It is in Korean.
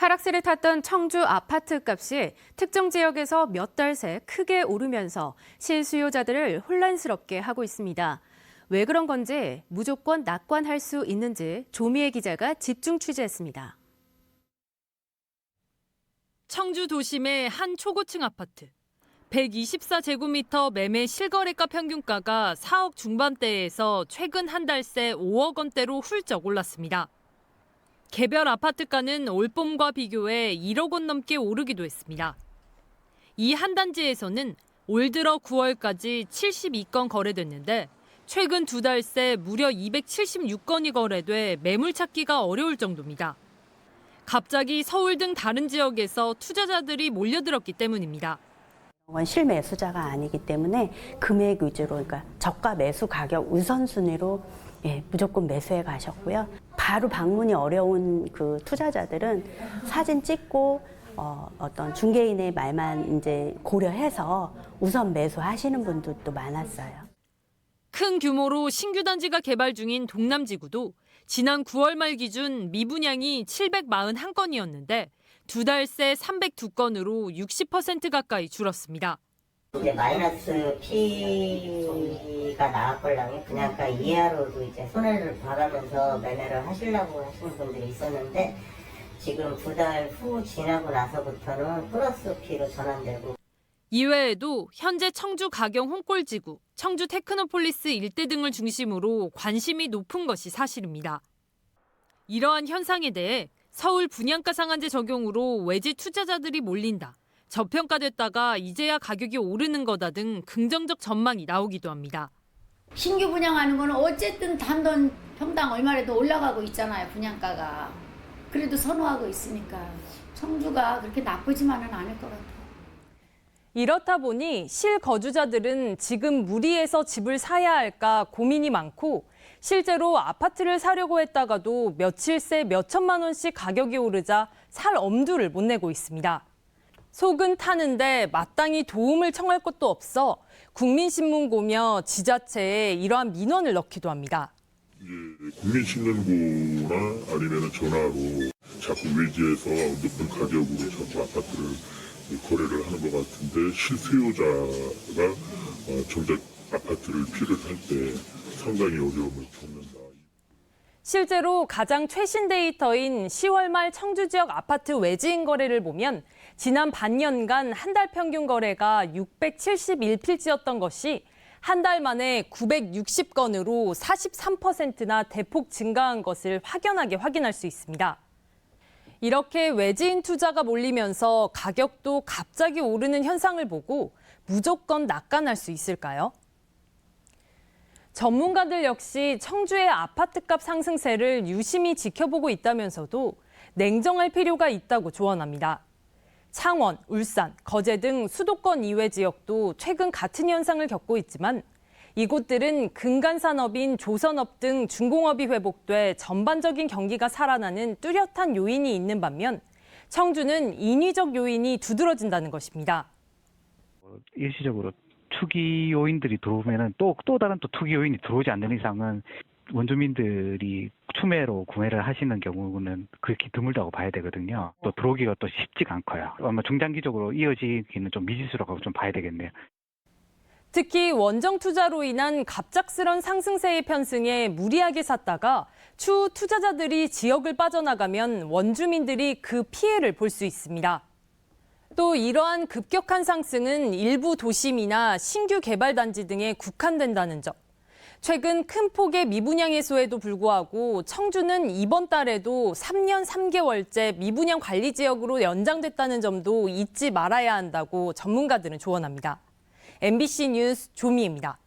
하락세를 탔던 청주 아파트 값이 특정 지역에서 몇 달 새 크게 오르면서 실수요자들을 혼란스럽게 하고 있습니다. 왜 그런 건지 무조건 낙관할 수 있는지 조미애 기자가 집중 취재했습니다. 청주 도심의 한 초고층 아파트. 124제곱미터 매매 실거래가 평균가가 4억 중반대에서 최근 한 달 새 5억 원대로 훌쩍 올랐습니다. 개별 아파트가는 올봄과 비교해 1억 원 넘게 오르기도 했습니다. 이 한 단지에서는 올 들어 9월까지 72건 거래됐는데 최근 두 달 새 무려 276건이 거래돼 매물 찾기가 어려울 정도입니다. 갑자기 서울 등 다른 지역에서 투자자들이 몰려들었기 때문입니다. 건 실매수자가 아니기 때문에 금액 위주로 그러니까 저가 매수 가격 우선순위로 예, 무조건 매수해 가셨고요. 바로 방문이 어려운 그 투자자들은 사진 찍고 어, 어떤 중개인의 말만 이제 고려해서 우선 매수하시는 분들도 많았어요. 큰 규모로 신규 단지가 개발 중인 동남지구도 지난 9월 말 기준 미분양이 741건이었는데 두 달 새 302건으로 60% 가까이 줄었습니다. 이제 마이너스 P가 나왔걸랑요. 그냥 아까 이하로도 이제 손해를 봐가면서 매매를 하시려고 하시는 분들이 있었는데 지금 두 달 후 지나고 나서부터는 플러스 P로 전환되고 이외에도 현재 청주 가경 홍골지구, 청주 테크노폴리스 일대 등을 중심으로 관심이 높은 것이 사실입니다. 이러한 현상에 대해 서울 분양가 상한제 적용으로 외지 투자자들이 몰린다. 저평가됐다가 이제야 가격이 오르는 거다 등 긍정적 전망이 나오기도 합니다. 신규 분양하는 거는 어쨌든 단돈 평당 얼마라도 올라가고 있잖아요 분양가가 그래도 선호하고 있으니까 청주가 그렇게 나쁘지만은 않을 것 같아요. 이렇다 보니 실거주자들은 지금 무리해서 집을 사야 할까 고민이 많고 실제로 아파트를 사려고 했다가도 며칠 새 몇천만 원씩 가격이 오르자 살 엄두를 못 내고 있습니다. 속은 타는데 마땅히 도움을 청할 것도 없어 국민신문고며 지자체에 이러한 민원을 넣기도 합니다. 국민신문고나 아니면 전화로 자꾸 외지에서 높은 가격으로 자꾸 아파트를 거래를 하는 것 같은데 실수요자가 어, 정작 아파트를 필요할 때 상당히 어려움을 겪는다. 실제로 가장 최신 데이터인 10월 말 청주 지역 아파트 외지인 거래를 보면 지난 반년간 한 달 평균 거래가 671필지였던 것이 한 달 만에 960건으로 43%나 대폭 증가한 것을 확연하게 확인할 수 있습니다. 이렇게 외지인 투자가 몰리면서 가격도 갑자기 오르는 현상을 보고 무조건 낙관할 수 있을까요? 전문가들 역시 청주의 아파트값 상승세를 유심히 지켜보고 있다면서도 냉정할 필요가 있다고 조언합니다. 창원, 울산, 거제 등 수도권 이외 지역도 최근 같은 현상을 겪고 있지만 이곳들은 근간 산업인 조선업 등 중공업이 회복돼 전반적인 경기가 살아나는 뚜렷한 요인이 있는 반면 청주는 인위적 요인이 두드러진다는 것입니다. 일시적으로 투기 요인들이 들어오면은 또, 또 다른 또 투기 요인이 들어오지 않는 이상은 원주민들이 추매로 구매를 하시는 경우는 그렇게 드물다고 봐야 되거든요. 또 들어오기가 또 쉽지가 않고요. 아마 중장기적으로 이어지기는 좀 미지수라고 좀 봐야 되겠네요. 특히 원정 투자로 인한 갑작스런 상승세의 편승에 무리하게 샀다가 추후 투자자들이 지역을 빠져나가면 원주민들이 그 피해를 볼 수 있습니다. 또 이러한 급격한 상승은 일부 도심이나 신규 개발 단지 등에 국한된다는 점. 최근 큰 폭의 미분양 해소에도 불구하고 청주는 이번 달에도 3년 3개월째 미분양 관리 지역으로 연장됐다는 점도 잊지 말아야 한다고 전문가들은 조언합니다. MBC 뉴스 조미입니다.